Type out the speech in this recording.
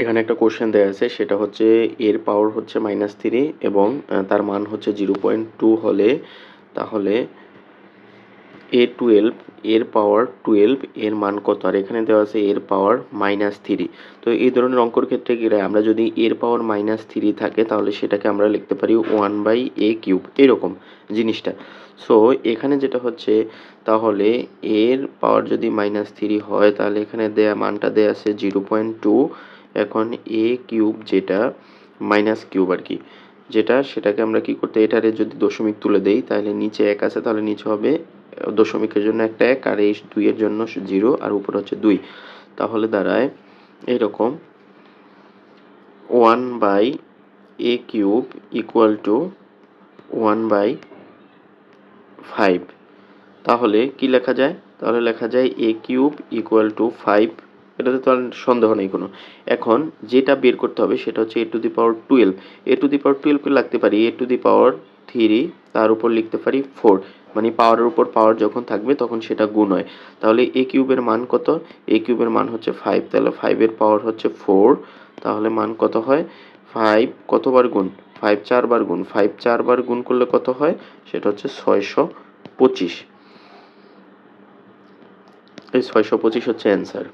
এখানে একটা কোশ্চেন দেওয়া আছে, সেটা হচ্ছে এর পাওয়ার হচ্ছে মাইনাস থ্রি এবং তার মান হচ্ছে জিরো পয়েন্ট টু হলে তাহলে এ টুয়েলভ এর পাওয়ার টুয়েলভ এর মান কত আর এখানে দেওয়া আছে এর পাওয়ার মাইনাস থ্রি তো এই ধরনের অঙ্কর ক্ষেত্রে কি? আমরা যদি এর পাওয়ার মাইনাস থ্রি থাকে, তাহলে সেটাকে আমরা লিখতে পারি ওয়ান বাই এ কিউব এরকম জিনিসটা সো এখানে যেটা হচ্ছে, তাহলে এর পাওয়ার যদি মাইনাস থ্রি হয়, তাহলে এখানে দেয়া, মানটা দেয়া আছে জিরো পয়েন্ট টু এখন এ কিউব যেটা মাইনাস কিউব আর কি। যেটা সেটাকে আমরা কি করতে এটারে যদি দশমিক তুলে দেই, তাহলে নিচে এক আছে, তাহলে নিচে হবে দশমিকের জন্য একটা এক, আর এই দুইয়ের জন্য জিরো আর উপরে হচ্ছে দুই। তাহলে দাঁড়ায় এরকম one by A cube equal to one by five তাহলে কি লেখা যায়? তাহলে লেখা যায় A cube equal to five এটাতে তো আর সন্দেহ নেই কোনো। এখন যেটা বের করতে হবে সেটা হচ্ছে A to the power twelve A to the power টুয়েলভকে লাগতে পারি এ টু দি পাওয়ার থ্রি তার উপর লিখতে পারি ফোর মানে পাওয়ারের উপর পাওয়ার যখন থাকবে তখন সেটা গুণ হয়। তাহলে এ কিউবের মান কত? এ কিউবের মান হচ্ছে ফাইভ তাহলে ফাইভের পাওয়ার হচ্ছে ফোর তাহলে মান কত হয়? ফাইভ কতবার গুণ? ফাইভ চারবার গুণ। ফাইভ চারবার গুণ করলে কত হয়? সেটা হচ্ছে ছয়শো পঁচিশ। এই ছয়শো পঁচিশ হচ্ছে অ্যান্সার